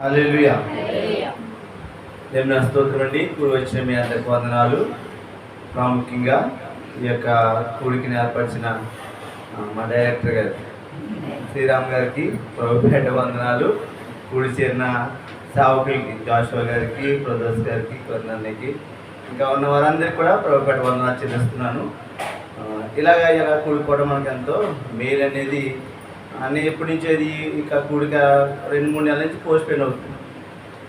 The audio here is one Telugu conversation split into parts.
హల్లెలూయా. దేవుని స్తోత్రం అండి. కూడి వచ్చిన మీ అందరికి వందనాలు. ప్రాముఖ్యంగా ఈ యొక్క కూడికిని ఏర్పరిచిన మా డైరెక్టర్ గారు. శ్రీరామ్ గారికి ప్రభుపేట వందనాలు. కూడి చేరిన సేవకులకి జాషువా గారికి ప్రదోష్ గారికి కొందరికి ఇంకా ఉన్న వారందరికీ కూడా ప్రభుపేట వందనాలు చెల్లిస్తున్నాను. ఇలాగ ఇలా కూడుకోవడం మనకు ఎంతో మేలు అనేది అన్నీ ఎప్పటి నుంచి అది ఇక గుడిక రెండు మూడు నెలల నుంచి పోస్ట్ పెయిన్ అవుతుంది.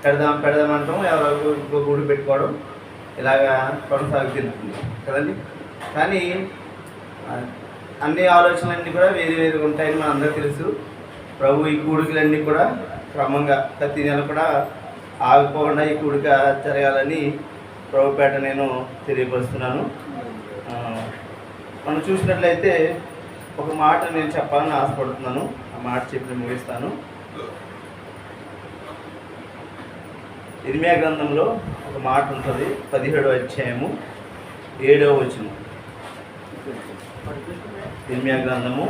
పెడదాం పెడదాం అంటాం ఎవరో ఇంకో గూడు పెట్టుకోవడం ఇలాగా కొనసాగుతుంది కదండి? కానీ అన్ని ఆలోచనలన్నీ కూడా వేరు వేరుగా ఉంటాయని మన అందరూ తెలుసు. ప్రభు ఈ కూడికలన్నీ కూడా క్రమంగా ప్రతి నెల కూడా ఆగిపోకుండా ఈ కూడిక జరగాలని ప్రభుపేట నేను తెలియపరుస్తున్నాను. మనం చూసినట్లయితే ఒక మాట నేను చెప్పాలని ఆశపడుతున్నాను. ఆ మాట చెప్పి ముగిస్తాను. ఇర్మియా గ్రంథంలో ఒక మాట ఉంటుంది పదిహేడవ అధ్యాయము ఏడవ వచనం. ఇర్మియా గ్రంథము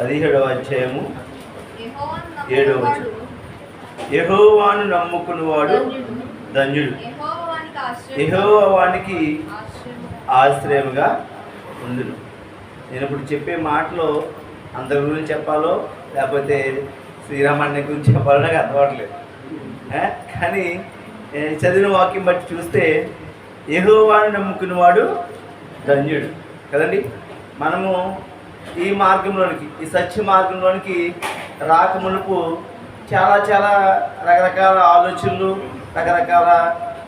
పదిహేడవ అధ్యాయము ఏడవ వచనం. యెహోవాను నమ్ముకున్నవాడు ధన్యుడు. యెహోవా వానికి ఆశ్రయముగా ఉండును. నేను ఇప్పుడు చెప్పే మాటలో అందరి గురించి చెప్పాలో లేకపోతే శ్రీరామాన్ని గురించి చెప్పాలో నాకు అర్థమవట్లేదు. కానీ చదివిన వాక్యం బట్టి చూస్తే యెహోవాను నమ్ముకున్నవాడు ధన్యుడు. కదండి? మనము ఈ మార్గంలోనికి ఈ సత్య మార్గంలోనికి రాకమునుపు చాలా చాలా రకరకాల ఆలోచనలు రకరకాల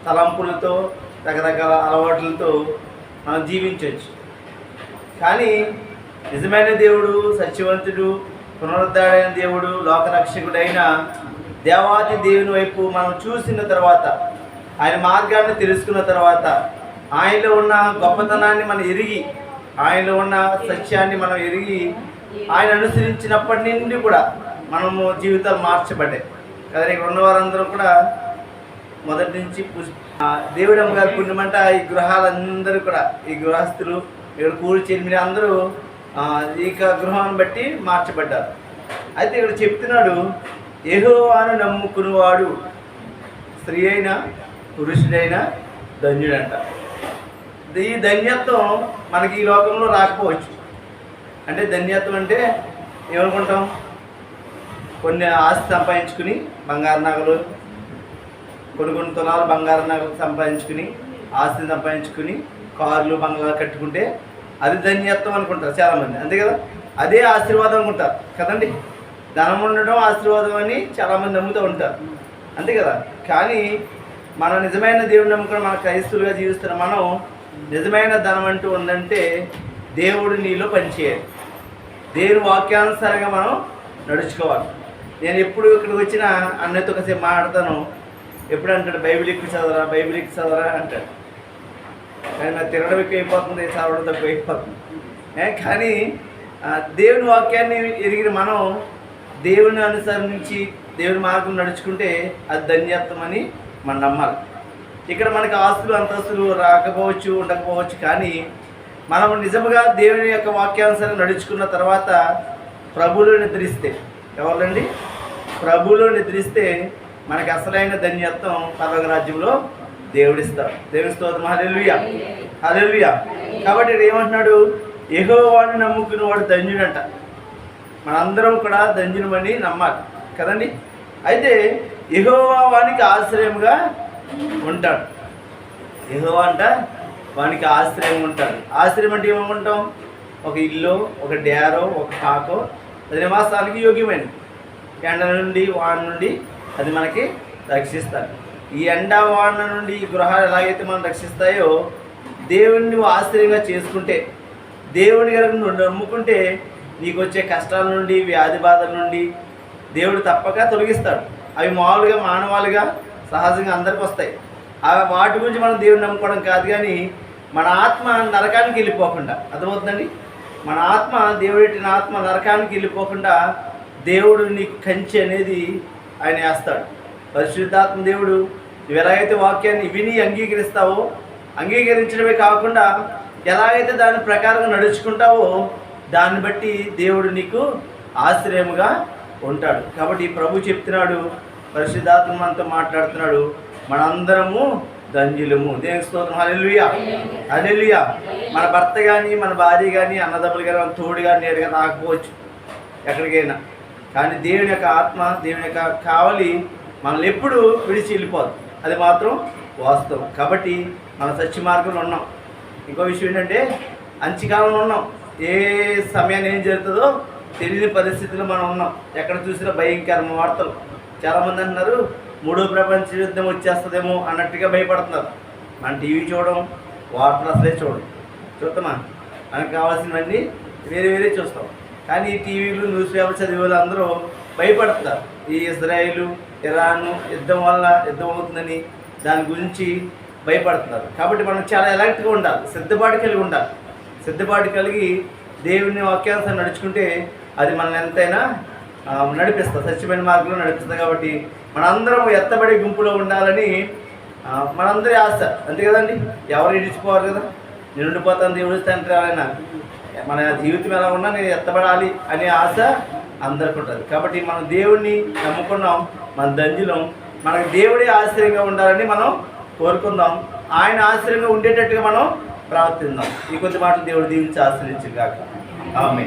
తలంపులతో రకరకాల అలవాట్లతో మనం జీవించవచ్చు. కానీ నిజమైన దేవుడు సత్యవంతుడు పునరుద్ధారైన దేవుడు లోకరక్షకుడైన దేవాది దేవుని వైపు మనం చూసిన తర్వాత ఆయన మార్గాన్ని తెలుసుకున్న తర్వాత ఆయనలో ఉన్న గొప్పతనాన్ని మనం ఎరిగి ఆయనలో ఉన్న సత్యాన్ని మనం ఎరిగి ఆయన అనుసరించినప్పటి నుండి కూడా మనము జీవితాలు మార్చబడ్డాయి. కదా ఇక్కడ ఉన్న వారందరూ కూడా మొదటి నుంచి దేవుడమ్మ గారి పుణ్యమంట ఈ గృహాలందరూ కూడా ఈ గృహస్థులు ఇక్కడ కూలి చెల్మిని అందరూ ఆ, ఈ గృహాన్ని బట్టి మార్చబడ్డారు. అయితే ఇక్కడ చెప్తున్నాడు యెహోవాను నమ్ముకునేవాడు స్త్రీ అయినా పురుషుడైనా ధన్యుడంట. ఈ ధన్యత్వం మనకి ఈ లోకంలో రాకపోవచ్చు. అంటే ధన్యత్వం అంటే ఏమనుకుంటాం? కొన్ని ఆస్తి సంపాదించుకుని బంగారు నగలు కొన్ని కొన్ని తులాలు బంగారు నగలు సంపాదించుకుని ఆస్తి సంపాదించుకుని కార్లు బంగారు కట్టుకుంటే అది ధన్యత్వం అనుకుంటారు చాలామంది. అంతే కదా? అదే ఆశీర్వాదం అనుకుంటారు. కదండి? ధనం ఉండడం ఆశీర్వాదం అని చాలామంది నమ్ముతూ ఉంటారు. అంతే కదా? కానీ మన నిజమైన దేవుడు నమ్ముకుని మన క్రైస్తులుగా జీవిస్తున్న మనం నిజమైన ధనం అంటూ ఉందంటే దేవుడు నీలో పనిచేయాలి. దేవుని వాక్యానుసారంగా మనం నడుచుకోవాలి. నేను ఎప్పుడు ఇక్కడికి వచ్చినా అన్నయ్యతో కాసేపు మాట్లాడతాను. ఎప్పుడు అంటాడు? బైబిల్ ఎక్కువ చదవరా? బైబిల్ ఎక్కువ చదవరా? అంటాడు. కానీ నాకు తినడం ఎక్కువ అయిపోతుంది చదవడం తక్కువ అయిపోతుంది కానీ దేవుని వాక్యాన్ని ఎరిగిన మనం దేవుని అనుసరించి దేవుని మార్గం నడుచుకుంటే అది ధన్యత్వం అని మనం నమ్మాలి. ఇక్కడ మనకి ఆస్తులు అంతస్తులు రాకపోవచ్చు ఉండకపోవచ్చు కానీ మనం నిజముగా దేవుని యొక్క వాక్యానుసారం నడుచుకున్న తర్వాత ప్రభువులో నిద్రిస్తే ఎవరండి? ప్రభువులో నిద్రిస్తే మనకి అసలైన ధన్యత్వం పర్వక రాజ్యంలో దేవుడిస్తాడు దేవుని స్తోత్రం. హల్లెలూయా. హల్లెలూయా. కాబట్టి ఇక్కడ ఏమంటున్నాడు? యెహోవాను నమ్ముకున్న వాడు ధన్యుడంట. మనందరం కూడా ధన్యులమని నమ్మాలి. కదండి? అయితే యెహోవా వానికి ఆశ్రయముగా ఉంటాడు. యెహోవా అంట వానికి ఆశ్రయం ఉంటాడు. ఆశ్రయం అంటే ఏమనుకుంటాం? ఒక ఇల్లు ఒక డేరో ఒక కాకో. అది నివాసానికి యోగ్యమైనది. ఎండ నుండి వాన నుండి అది మనకి రక్షిస్తాడు ఈ ఎండవాన నుండి ఈ గృహాలు ఎలాగైతే మనం రక్షిస్తాయో దేవుణ్ణి ఆశ్చర్యంగా చేసుకుంటే దేవుని కనుక నువ్వు నమ్ముకుంటే నీకు వచ్చే కష్టాల నుండి వ్యాధి బాధల నుండి దేవుడు తప్పక తొలగిస్తాడు. అవి మామూలుగా మానవాళిగా సహజంగా అందరికి వస్తాయి. అవి వాటి గురించి మనం దేవుని నమ్ముకోవడం కాదు కానీ మన ఆత్మ నరకానికి వెళ్ళిపోకుండా అర్థమవుతుందండి? మన ఆత్మ దేవుడెట్టిన ఆత్మ నరకానికి వెళ్ళిపోకుండా దేవుడు నీకు కంచి అనేది ఆయన వేస్తాడు. పరిశుద్ధాత్మ దేవుడు నువ్వు ఎలాగైతే వాక్యాన్ని విని అంగీకరిస్తావో అంగీకరించడమే కాకుండా ఎలాగైతే దాని ప్రకారంగా నడుచుకుంటావో దాన్ని బట్టి దేవుడు నీకు ఆశ్రయముగా ఉంటాడు. కాబట్టి ప్రభు చెప్తున్నాడు పరిశుద్ధాత్మంతో మాట్లాడుతున్నాడు మనందరము దంజులము దేవుని స్తోత్రం. హల్లెలూయా. హల్లెలూయా. మన భర్త కానీ మన భార్య కానీ అన్నదమ్ములు కానీ మన తోడు కానీ నేరుగా రాకపోవచ్చు ఎక్కడికైనా. కానీ దేవుని యొక్క ఆత్మ దేవుని యొక్క కావలి మనల్ని ఎప్పుడు విడిచి వెళ్ళిపోదు. అది మాత్రం వాస్తవం. కాబట్టి మన సత్య మార్గంలో ఉన్నాం. ఇంకో విషయం ఏంటంటే అంచికాలంలో ఉన్నాం. ఏ సమయాన్ని ఏం జరుగుతుందో తెలియని పరిస్థితులు మనం ఉన్నాం. ఎక్కడ చూసినా భయంకరమైన వార్తలు. చాలామంది అంటున్నారు మూడో ప్రపంచ యుద్ధం వచ్చేస్తుందేమో అన్నట్టుగా భయపడుతున్నారు. మన టీవీ చూడడం వార్తలు అసలే చూడడం. చూద్దామా? మనకు కావాల్సినవన్నీ వేరే వేరే చూస్తాం. కానీ టీవీలు న్యూస్ పేపర్ చదివే వాళ్ళు అందరూ భయపడుతున్నారు ఈ ఇజ్రాయిల్ ఇరాన్ యుద్ధం వల్ల యుద్ధం అవుతుందని దాని గురించి భయపడుతున్నారు. కాబట్టి మనం చాలా ఎలర్ట్గా ఉండాలి సిద్ధపాటు కలిగి ఉండాలి. సిద్ధపాటు కలిగి దేవుని వాక్యాంశం నడుచుకుంటే అది మనల్ని ఎంతైనా నడిపిస్తుంది. సత్యమైన మార్గంలో నడిపిస్తుంది. కాబట్టి మనందరం ఎత్తబడి గుంపులో ఉండాలని మనందరి ఆశ. అంతే కదండి? ఎవరు ఇడిచిపోవాలి కదా? నేను ఉండిపోతాను దేవుడు తండ్రి ఆయన మన జీవితం ఎలా ఉన్నా నేను ఎత్తబడాలి అనే ఆశ అందరికి ఉంటుంది. కాబట్టి మనం దేవుడిని నమ్ముకున్నాం మన దంజులం మనకు దేవుడే ఆశ్చర్యంగా ఉండాలని మనం కోరుకుందాం. ఆయన ఆశ్చర్యంగా ఉండేటట్టుగా మనం ప్రవర్తిద్దాం ఈ కొద్ది మాటలు దేవుడు దీవించి ఆశ్రయించు కాక ఆమె